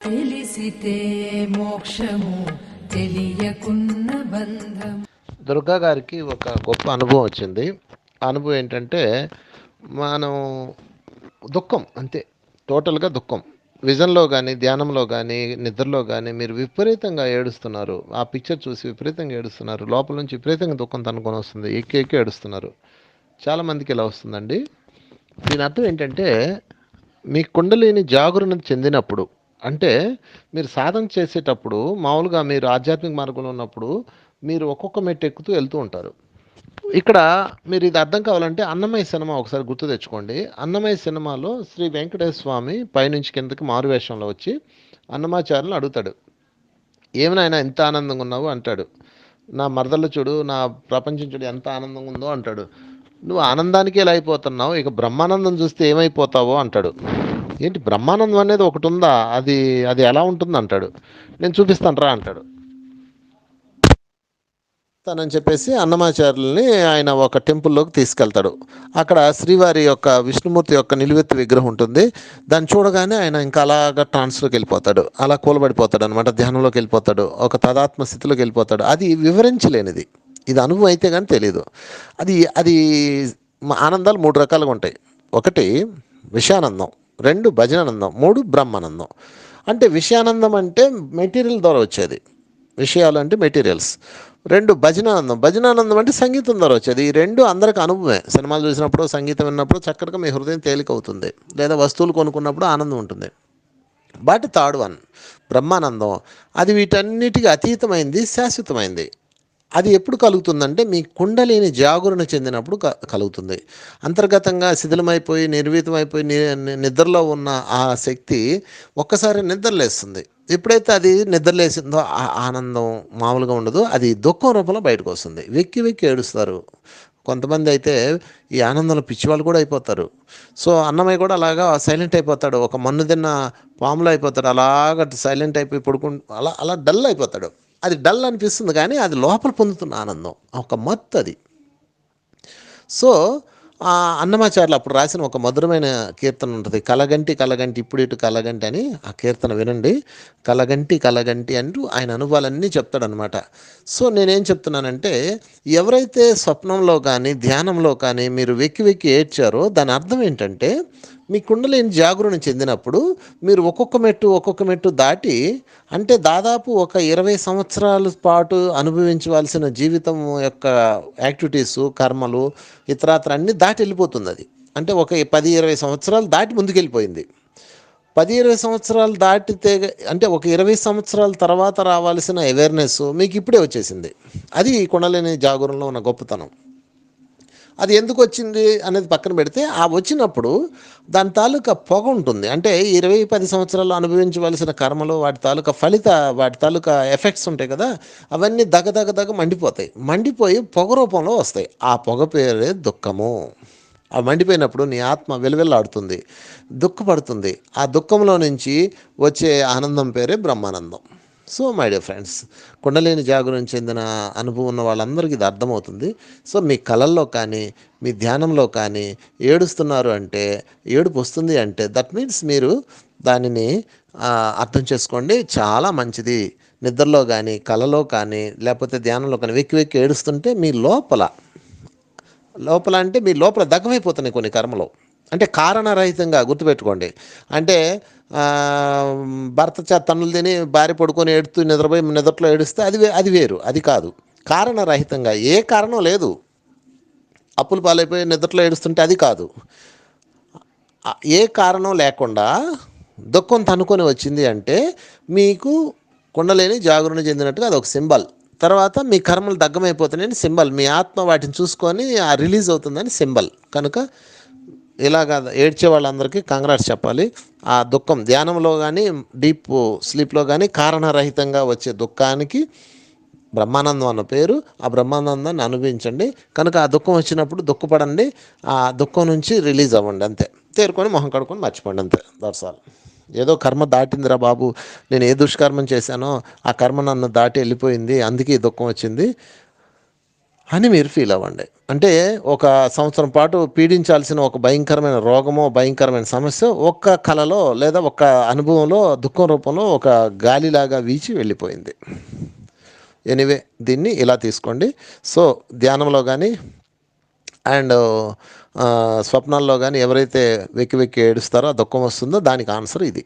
తెలిసితే మోక్షము తెలియకున్న బంధం. దుర్గా గారికి ఒక గొప్ప అనుభవం వచ్చింది. ఆ అనుభవం ఏంటంటే మనం దుఃఖం అంతే. టోటల్గా దుఃఖం. విజన్లో కానీ ధ్యానంలో కానీ నిద్రలో కానీ మీరు విపరీతంగా ఏడుస్తున్నారు. ఆ పిక్చర్ చూసి విపరీతంగా ఏడుస్తున్నారు. లోపల నుంచి విపరీతంగా దుఃఖం తనుకొని వస్తుంది. ఎక్కి ఎక్కి ఏడుస్తున్నారు చాలామందికి ఇలా వస్తుందండి. దీని అర్థం ఏంటంటే మీ కుండలిని జాగరణ చెందినప్పుడు అంటే మీరు సాధన చేసేటప్పుడు మామూలుగా మీరు ఆధ్యాత్మిక మార్గంలో ఉన్నప్పుడు మీరు ఒక్కొక్క మెట్టు ఎక్కుతూ వెళ్తూ ఉంటారు. ఇక్కడ మీరు ఇది అర్థం కావాలంటే అన్నమయ్య సినిమా ఒకసారి గుర్తు తెచ్చుకోండి. అన్నమయ్య సినిమాలో శ్రీ వెంకటేశ్వర స్వామి పైనుంచి కిందకి మారువేషంలో వచ్చి అన్నమాచార్యులను అడుగుతాడు. ఏమైనా ఎంత ఆనందంగా ఉన్నావు? అంటాడు. నా మరదలు చూడు నా ప్రపంచం చూడు ఎంత ఆనందంగా ఉందో అంటాడు. నువ్వు ఆనందానికి ఎలా అయిపోతున్నావు? ఇక బ్రహ్మానందం చూస్తే ఏమైపోతావో అంటాడు. ఏంటి బ్రహ్మానందం అనేది ఒకటి ఉందా? అది అది ఎలా ఉంటుంది అంటాడు. నేను చూపిస్తాను రా అంటాడు. తనని చెప్పేసి అన్నమాచార్యుల్ని ఆయన ఒక టెంపుల్లోకి తీసుకెళ్తాడు. అక్కడ శ్రీవారి యొక్క విష్ణుమూర్తి యొక్క నిలువెత్తు విగ్రహం ఉంటుంది. దాన్ని చూడగానే ఆయన ఇంకా అలాగా ట్రాన్స్లోకి వెళ్ళిపోతాడు. అలా కూలబడిపోతాడు అనమాట ధ్యానంలోకి వెళ్ళిపోతాడు. ఒక తదాత్మ స్థితిలోకి వెళ్ళిపోతాడు. అది వివరించలేనిది. ఇది అనుభవం అయితే కానీ తెలియదు అది అది ఆనందాలు మూడు రకాలుగా ఉంటాయి. ఒకటి విషయానందం. రెండు భజనానందం మూడు బ్రహ్మానందం. అంటే విషయానందం అంటే మెటీరియల్ ద్వారా వచ్చేది. విషయాలు అంటే మెటీరియల్స్. రెండు భజనానందం. భజనానందం అంటే సంగీతం ద్వారా వచ్చేది. ఈ రెండు అందరికి అనుభవమే. సినిమాలు చూసినప్పుడు సంగీతం విన్నప్పుడు చక్కగా మీ హృదయం తేలిక అవుతుంది లేదా వస్తువులు కొనుక్కున్నప్పుడు ఆనందం ఉంటుంది. But third one Brahmanandam. అది వీటన్నిటికీ అతీతమైంది శాశ్వతమైంది. అది ఎప్పుడు కలుగుతుందంటే మీ కుండలిని జాగరణ చెందినప్పుడు క- కలుగుతుంది. అంతర్గతంగా శిథిలమైపోయి నిర్వీతమైపోయి నిద్రలో ఉన్న ఆ శక్తి ఒక్కసారి నిద్రలేస్తుంది ఎప్పుడైతే అది నిద్రలేసిందో ఆ ఆనందం మామూలుగా ఉండదు అది దుఃఖం రూపంలో బయటకు వస్తుంది. వెక్కి వెక్కి ఏడుస్తారు. కొంతమంది అయితే ఈ ఆనందంలో పిచ్చివాళ్ళు కూడా అయిపోతారు. సో అన్నమయ్య కూడా అలాగా సైలెంట్ అయిపోతాడు. ఒక మన్ను తిన్న పాములో అయిపోతాడు. అలాగ సైలెంట్ అయిపోయి పడుకుంటూ అలా అలా డల్ అయిపోతాడు. అది డల్ అనిపిస్తుంది కానీ అది లోపల పొందుతున్న ఆనందం. ఒక మత్తు అది. సో ఆ అన్నమాచార్యులు అప్పుడు రాసిన ఒక మధురమైన కీర్తన ఉంటుంది. కలగంటి కలగంటి ఇప్పుడు ఇటు కలగంటి అని ఆ కీర్తన వినండి. కలగంటి కలగంటి అంటూ ఆయన అనుభవాలన్నీ చెప్తాడనమాట సో నేనేం చెప్తున్నానంటే ఎవరైతే స్వప్నంలో కానీ ధ్యానంలో కానీ మీరు వెక్కి వెక్కి ఏడ్చారో దాని అర్థం ఏంటంటే మీ కుండలేని జాగరణ చెందినప్పుడు మీరు ఒక్కొక్క మెట్టు ఒక్కొక్క మెట్టు దాటి అంటే దాదాపు ఒక ఇరవై సంవత్సరాల పాటు అనుభవించవలసిన జీవితం యొక్క యాక్టివిటీస్ కర్మలు ఇతరాత్ర అన్నీ దాటి వెళ్ళిపోతుంది అది. అంటే ఒక పది ఇరవై సంవత్సరాలు దాటి ముందుకెళ్ళిపోయింది. పది ఇరవై సంవత్సరాలు దాటితే అంటే ఒక ఇరవై సంవత్సరాల తర్వాత రావాల్సిన అవేర్నెస్ మీకు ఇప్పుడే వచ్చేసింది. అది కొండలేని కుండలేని జాగరణలో ఉన్న గొప్పతనం. అది ఎందుకు వచ్చింది అనేది పక్కన పెడితే ఆ వచ్చినప్పుడు దాని తాలూకా పొగ ఉంటుంది. అంటే ఇరవై పది సంవత్సరాలు అనుభవించవలసిన కర్మలు వాటి తాలూకా ఫలిత వాటి తాలూకా ఎఫెక్ట్స్ ఉంటాయి కదా అవన్నీ దగ దగ దగ మండిపోతాయి. మండిపోయి పొగ రూపంలో వస్తాయి. ఆ పొగ పేరే దుఃఖము. ఆ మండిపోయినప్పుడు నీ ఆత్మ వెలువెల్లాడుతుంది దుఃఖపడుతుంది. ఆ దుఃఖంలో నుంచి వచ్చే ఆనందం పేరే Brahmanandam. So my dear friends kundalini జాగరణ చెందిన అనుభవం ఉన్న వాళ్ళందరికీ ఇది అర్థమవుతుంది. సో మీ కళల్లో కానీ మీ ధ్యానంలో కానీ ఏడుస్తున్నారు అంటే ఏడుపు వస్తుంది అంటే దట్ మీన్స్ మీరు దానిని అర్థం చేసుకోండి. చాలా మంచిది. నిద్రలో కానీ కళలో కానీ లేకపోతే ధ్యానంలో కానీ వెక్కి వెక్కి ఏడుస్తుంటే మీ లోపల లోపల అంటే మీ లోపల దగ్గమైపోతున్నాయి కొన్ని కర్మలు. అంటే కారణరహితంగా గుర్తుపెట్టుకోండి. అంటే భర్త చే తన్నులు తిని భార్య పడుకొని ఏడుతూ నిద్రపోయి నిద్రలో ఏడుస్తే అది అది వేరు అది కాదు. కారణరహితంగా ఏ కారణం లేదు. అప్పులు పాలైపోయి నిద్రలో ఏడుస్తుంటే అది కాదు. ఏ కారణం లేకుండా దుఃఖం తనుకొని వచ్చింది అంటే మీకు కుండలేని జాగరణ చెందినట్టుగా అది ఒక సింబల్. తర్వాత మీ కర్మలు దగ్గమైపోతున్నాయని సింబల్. మీ ఆత్మ వాటిని చూసుకొని ఆ రిలీజ్ అవుతుందని సింబల్. కనుక ఇలాగ ఏడ్చే వాళ్ళందరికీ కంగ్రాట్స్ చెప్పాలి. ఆ దుఃఖం ధ్యానంలో కానీ డీప్ స్లీప్లో కానీ కారణరహితంగా వచ్చే దుఃఖానికి బ్రహ్మానందం అన్న పేరు. ఆ బ్రహ్మానందాన్ని అనుభవించండి. కనుక ఆ దుఃఖం వచ్చినప్పుడు దుఃఖపడండి. ఆ దుఃఖం నుంచి రిలీజ్ అవ్వండి అంతే. తేరుకొని మొహం కడుకొని మర్చిపోండి అంతే. దట్స్ ఏదో కర్మ దాటిందిరా బాబు. నేను ఏ దుష్కర్మం చేశానో ఆ కర్మ నన్ను దాటి వెళ్ళిపోయింది. అందుకే ఈ దుఃఖం వచ్చింది. అని మీరు ఫీల్ అవ్వండి. అంటే ఒక సంవత్సరం పాటు పీడించాల్సిన ఒక భయంకరమైన రోగమో భయంకరమైన సమస్య ఒక్క కళలో లేదా ఒక్క అనుభవంలో దుఃఖం రూపంలో ఒక గాలిలాగా వీచి వెళ్ళిపోయింది. ఎనివే దీన్ని ఇలా తీసుకోండి. సో ధ్యానంలో కానీ అండ్ స్వప్నాల్లో కానీ ఎవరైతే వెక్కి వెక్కి ఏడుస్తారో ఆ దుఃఖం వస్తుందో దానికి ఆన్సర్ ఇది.